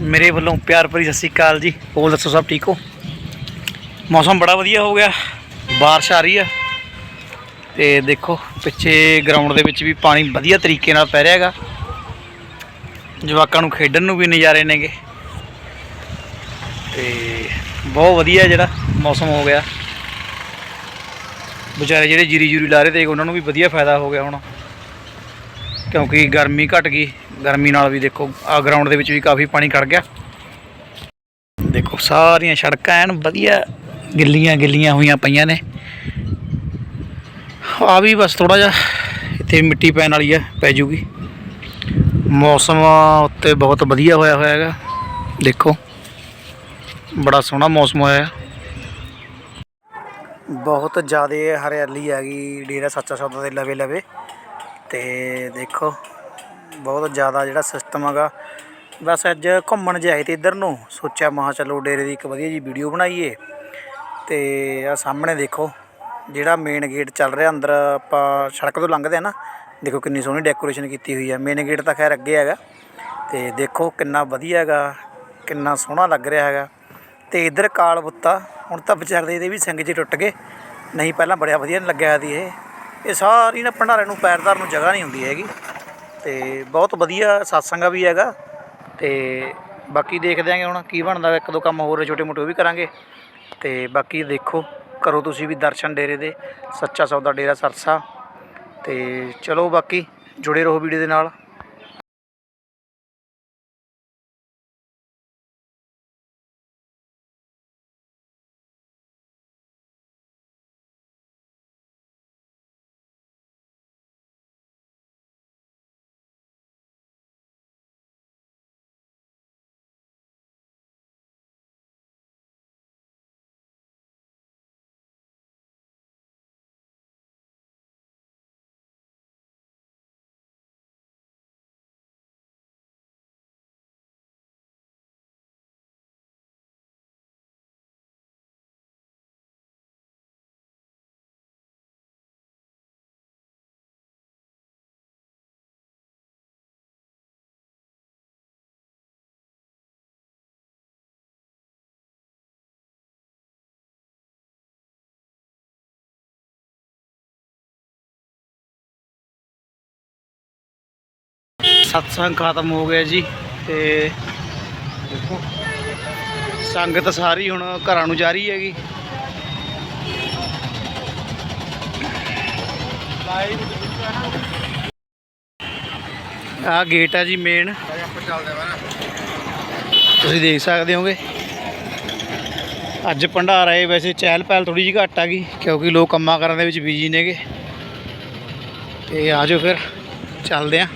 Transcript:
ਮੇਰੇ ਵੱਲੋਂ ਪਿਆਰ ਭਰੀ ਸਤਿ ਸ਼੍ਰੀ ਅਕਾਲ ਜੀ। ਹੋਰ ਦੱਸੋ ਸਭ ਠੀਕ ਹੋ? ਮੌਸਮ ਬੜਾ ਵਧੀਆ ਹੋ ਗਿਆ। ਬਾਰਿਸ਼ ਆ ਰਹੀ ਆ। ਤੇ ਦੇਖੋ, ਪਿੱਛੇ ਗਰਾਊਂਡ ਦੇ ਵਿੱਚ ਵੀ ਪਾਣੀ ਵਧੀਆ ਤਰੀਕੇ ਨਾਲ ਪੈ ਰਿਹਾ ਹੈਗਾ। ਜਵਾਕਾਂ ਨੂੰ ਖੇਡਣ ਨੂੰ ਵੀ ਨਜ਼ਾਰੇ ਨੇਗੇ। ਤੇ ਬਹੁਤ ਵਧੀਆ ਜਿਹੜਾ ਮੌਸਮ ਹੋ ਗਿਆ। ਵਿਚਾਰੇ ਜਿਹੜੇ ਜੀਰੀ ਜੂਰੀ ਲਾ ਰਹੇ ਤੇ ਉਹਨਾਂ ਨੂੰ ਵੀ ਵਧੀਆ ਫਾਇਦਾ ਹੋ ਗਿਆ ਹੁਣ। ਕਿਉਂਕਿ ਗਰਮੀ ਘਟ ਗਈ। ਗਰਮੀ ਨਾਲ ਵੀ ਦੇਖੋ, ਆ ਗਰਾਊਂਡ ਦੇ ਵਿੱਚ ਵੀ ਕਾਫੀ ਪਾਣੀ ਖੜ ਗਿਆ। ਦੇਖੋ, ਸਾਰੀਆਂ ਸੜਕਾਂ ਐਨ ਵਧੀਆ ਗਿੱਲੀਆਂ ਗਿੱਲੀਆਂ ਹੋਈਆਂ ਪਈਆਂ ਨੇ। ਆ ਵੀ ਬਸ ਥੋੜਾ ਜਿਹਾ ਇੱਥੇ ਮਿੱਟੀ ਪੈਣ ਵਾਲੀ ਆ, ਪੈ ਜੂਗੀ। ਮੌਸਮ ਉੱਤੇ ਬਹੁਤ ਵਧੀਆ ਹੋਇਆ ਹੋਇਆ ਹੈਗਾ। ਦੇਖੋ, ਬੜਾ ਸੋਹਣਾ ਮੌਸਮ ਹੋਇਆ ਬਹੁਤ ਜ਼ਿਆਦਾ ਹਰਿਆਲੀ ਹੈਗੀ, ਡੇਰਾ ਸੱਚਾ ਸੌਦਾ ਦੇ ਲਵੇ ਲਵੇ ਤੇ ਦੇਖੋ ਬਹੁਤ ਜ਼ਿਆਦਾ ਜਿਹੜਾ ਸਿਸਟਮ ਹੈਗਾ। ਬਸ ਅੱਜ ਘੁੰਮਣ ਜਾਏ ਤੇ ਇੱਧਰ ਨੂੰ। ਸੋਚਿਆ ਮਹਾ ਚਲੋ ਡੇਰੇ ਦੀ ਇੱਕ ਵਧੀਆ ਜੀ ਵੀਡੀਓ ਬਣਾਈਏ। ਤੇ ਆ ਸਾਹਮਣੇ ਦੇਖੋ, ਜਿਹੜਾ ਮੇਨ ਗੇਟ ਚੱਲ ਰਿਹਾ ਅੰਦਰ, ਆਪਾਂ ਸੜਕ ਤੋਂ ਲੰਘਦੇ ਆ ਨਾ, ਦੇਖੋ ਕਿੰਨੀ ਸੋਹਣੀ ਡੈਕੋਰੇਸ਼ਨ ਕੀਤੀ ਹੋਈ ਹੈ ਮੇਨ ਗੇਟ ਤਾਂ ਖੈਰ ਅੱਗੇ ਹੈਗਾ। ਤੇ ਦੇਖੋ ਕਿੰਨਾ ਵਧੀਆ ਹੈਗਾ, ਕਿੰਨਾ ਸੋਹਣਾ ਲੱਗ ਰਿਹਾ ਹੈਗਾ। ਤੇ ਇੱਧਰ ਕਾਲ ਬੁੱਤਾ ਹੁਣ ਤਾਂ ਵਿਚਾਰਦੇ ਇਹਦੇ ਵੀ ਸਿੰਘ ਜੀ ਟੁੱਟ ਗਏ। ਨਹੀਂ, ਪਹਿਲਾਂ ਬੜਿਆ ਵਧੀਆ ਲੱਗਿਆ ਸੀ ਇਹ। ਇਹ ਸਾਰੀ ਨਾ ਭੰਡਾਰੇ ਨੂੰ, ਪੈਰ ਧਰਨ ਨੂੰ ਜਗ੍ਹਾ ਨਹੀਂ ਹੁੰਦੀ ਹੈਗੀ। ਤੇ ਬਹੁਤ ਵਧੀਆ ਸਾਸੰਗਾ ਵੀ ਹੈਗਾ ਤੇ ਬਾਕੀ ਦੇਖਦੇ ਆਂਗੇ ਹੁਣ ਕੀ ਬਣਦਾ, ਇੱਕ ਦੋ ਕੰਮ ਹੋਰ ਛੋਟੇ ਮੋਟੇ ਉਹ ਵੀ ਕਰਾਂਗੇ। ਤੇ ਬਾਕੀ ਦੇਖੋ, ਕਰੋ ਤੁਸੀਂ ਵੀ ਦਰਸ਼ਨ ਡੇਰੇ ਦੇ, ਸੱਚਾ ਸੌਦਾ ਡੇਰਾ ਸਰਸਾ। ਤੇ ਚਲੋ ਬਾਕੀ ਜੁੜੇ ਰਹੋ ਵੀਡੀਓ ਦੇ ਨਾਲ। ਸਤਸੰਗ ਖਤਮ ਹੋ ਗਿਆ ਜੀ ਤੇ ਦੇਖੋ, ਸੰਗਤ ਸਾਰੀ ਹੁਣ ਘਰਾਂ ਨੂੰ ਜਾ ਰਹੀ ਹੈਗੀ। ਆ ਗੇਟ ਆ ਜੀ ਮੇਨ ਤੁਸੀਂ ਦੇਖ ਸਕਦੇ ਹੋਗੇ। ਅੱਜ ਭੰਡਾਰਾ ਹੈ ਵੈਸੇ ਚਹਿਲ ਪਹਿਲ ਥੋੜੀ ਜਿਹੀ ਘੱਟ ਆ ਗਈ, ਕਿਉਂਕਿ ਲੋਕ ਕੰਮਾਂ ਕਰਨ ਦੇ ਵਿੱਚ ਬਿਜ਼ੀ ਨੇਗੇ। ਤੇ ਆਜੋ ਫਿਰ, ਚੱਲਦੇ ਆਂ।